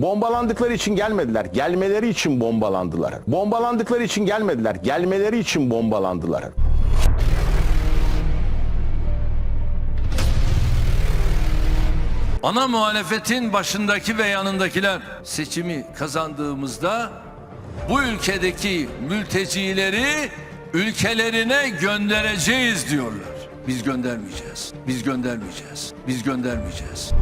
Bombalandıkları için gelmediler. Gelmeleri için bombalandılar. Bombalandıkları için gelmediler. Gelmeleri için bombalandılar. Ana muhalefetin başındaki ve yanındakiler seçimi kazandığımızda bu ülkedeki mültecileri ülkelerine göndereceğiz diyorlar. Biz göndermeyeceğiz. Biz göndermeyeceğiz. Biz göndermeyeceğiz.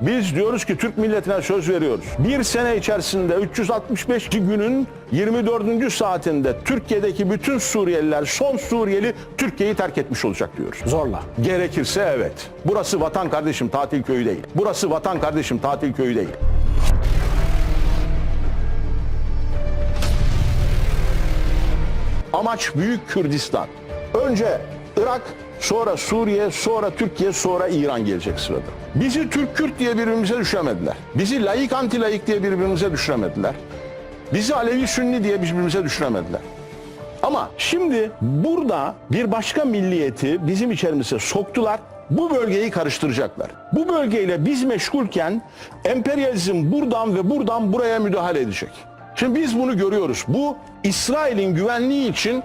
Biz diyoruz ki Türk milletine söz veriyoruz. Bir sene içerisinde 365 günün 24. saatinde Türkiye'deki bütün Suriyeliler, son Suriyeli Türkiye'yi terk etmiş olacak diyoruz. Zorla. Gerekirse evet. Burası vatan kardeşim tatil köyü değil. Burası vatan kardeşim tatil köyü değil. Amaç Büyük Kürdistan. Önce Irak, sonra Suriye, sonra Türkiye, sonra İran gelecek sırada. Bizi Türk-Kürt diye birbirimize düşüremediler. Bizi laik anti-laik diye birbirimize düşüremediler. Bizi Alevi-Sünni diye birbirimize düşüremediler. Ama şimdi burada bir başka milliyeti bizim içerimize soktular. Bu bölgeyi karıştıracaklar. Bu bölgeyle biz meşgulken emperyalizm buradan ve buradan buraya müdahale edecek. Şimdi biz bunu görüyoruz. Bu İsrail'in güvenliği için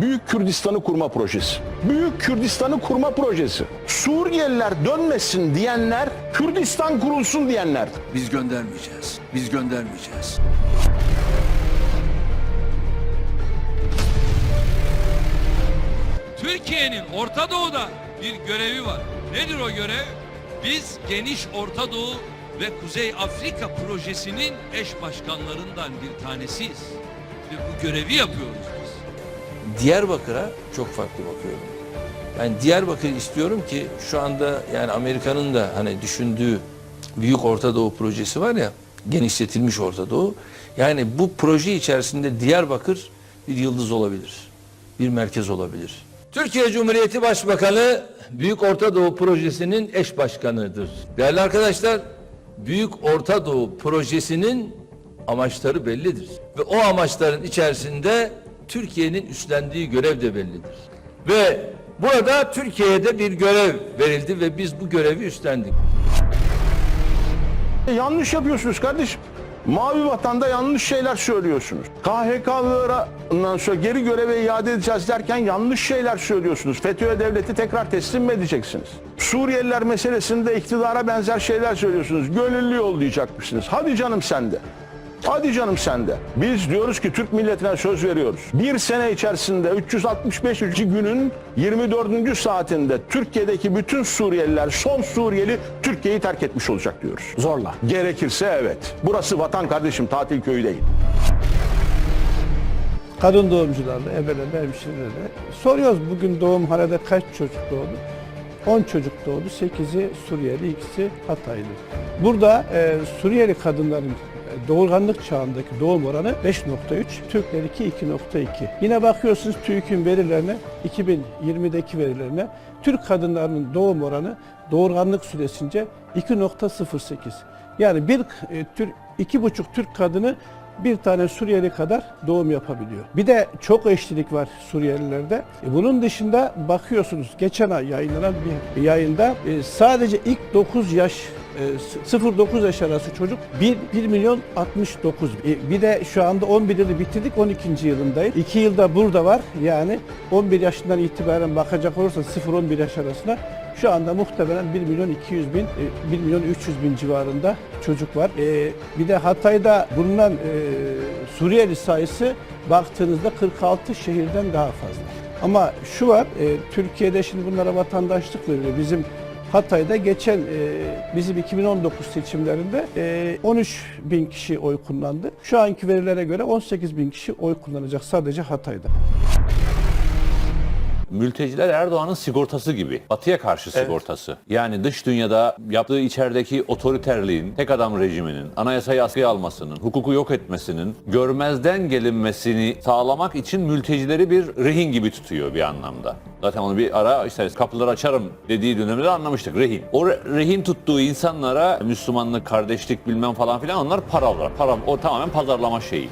Büyük Kürdistan'ı kurma projesi. Büyük Kürdistan'ı kurma projesi. Suriyeliler dönmesin diyenler, Kürdistan kurulsun diyenler. Biz göndermeyeceğiz. Biz göndermeyeceğiz. Türkiye'nin Orta Doğu'da bir görevi var. Nedir o görev? Biz geniş Orta Doğu ve Kuzey Afrika projesinin eş başkanlarından bir tanesiyiz. Ve bu görevi yapıyoruz. Diyarbakır'a çok farklı bakıyorum. Yani Diyarbakır istiyorum ki şu anda yani Amerika'nın da hani düşündüğü Büyük Orta Doğu projesi var ya genişletilmiş Orta Doğu. Yani bu proje içerisinde Diyarbakır bir yıldız olabilir. Bir merkez olabilir. Türkiye Cumhuriyeti Başbakanı Büyük Orta Doğu projesinin eş başkanıdır. Değerli arkadaşlar, Büyük Orta Doğu projesinin amaçları bellidir. Ve o amaçların içerisinde Türkiye'nin üstlendiği görev de bellidir. Ve burada Türkiye'de bir görev verildi ve biz bu görevi üstlendik. E, Yanlış yapıyorsunuz kardeşim. Mavi vatanda yanlış şeyler söylüyorsunuz. KHK'lılara ondan sonra geri göreve iade edeceğiz derken yanlış şeyler söylüyorsunuz. FETÖ'ye devleti tekrar teslim mi edeceksiniz? Suriyeliler meselesinde iktidara benzer şeyler söylüyorsunuz. Gönüllü yollayacakmışsınız. Hadi canım sende. Hadi canım sende. Biz diyoruz ki Türk milletine söz veriyoruz. Bir sene içerisinde 365. günün 24. saatinde Türkiye'deki bütün Suriyeliler, son Suriyeli Türkiye'yi terk etmiş olacak diyoruz. Zorla. Gerekirse evet. Burası vatan kardeşim tatil köyü değil. kadın doğumcularla, ebelerle, hemşirelerle soruyoruz bugün doğumhanede kaç çocuk doğdu? 10 çocuk doğdu, 8'i Suriyeli, ikisi Hataylı. Burada e, Suriyeli kadınların doğurganlık çağındaki doğum oranı 5.3, Türklerinki 2.2. Yine bakıyorsunuz TÜİK'in verilerine, 2020'deki verilerine, Türk kadınlarının doğum oranı doğurganlık süresince 2.08. Yani bir e, Türk, iki buçuk Türk kadını bir tane Suriyeli kadar doğum yapabiliyor. Bir de çok eşlilik var Suriyelilerde. E, Bunun dışında bakıyorsunuz geçen ay yayınlanan bir yayında e, sadece ilk 9 yaş e, 0-9 yaş arası çocuk 1, 1 milyon 69. E, Bir de şu anda 11 yılı bitirdik 12. yılındayız. 2 yılda burada var yani 11 yaşından itibaren bakacak olursa 0-11 yaş arasına şu anda muhtemelen 1 milyon 200 bin, e, 1 milyon 300 bin civarında çocuk var. E, bir de Hatay'da bulunan e, Suriyeli sayısı baktığınızda 46 şehirden daha fazla. Ama şu var, e, Türkiye'de şimdi bunlara vatandaşlık veriliyor. Bizim Hatay'da geçen e, bizim 2019 seçimlerinde e, 13 bin kişi oy kullandı. Şu anki verilere göre 18 bin kişi oy kullanacak sadece Hatay'da. Mülteciler Erdoğan'ın sigortası gibi. Batıya karşı sigortası. Yani dış dünyada yaptığı içerideki otoriterliğin, tek adam rejiminin, anayasayı askıya almasının, hukuku yok etmesinin, görmezden gelinmesini sağlamak için mültecileri bir rehin gibi tutuyor bir anlamda. Zaten onu bir ara işte kapıları açarım dediği dönemde de anlamıştık rehin. O re- rehin tuttuğu insanlara Müslümanlık, kardeşlik bilmem falan filan onlar para olarak. Para, o tamamen pazarlama şeyi.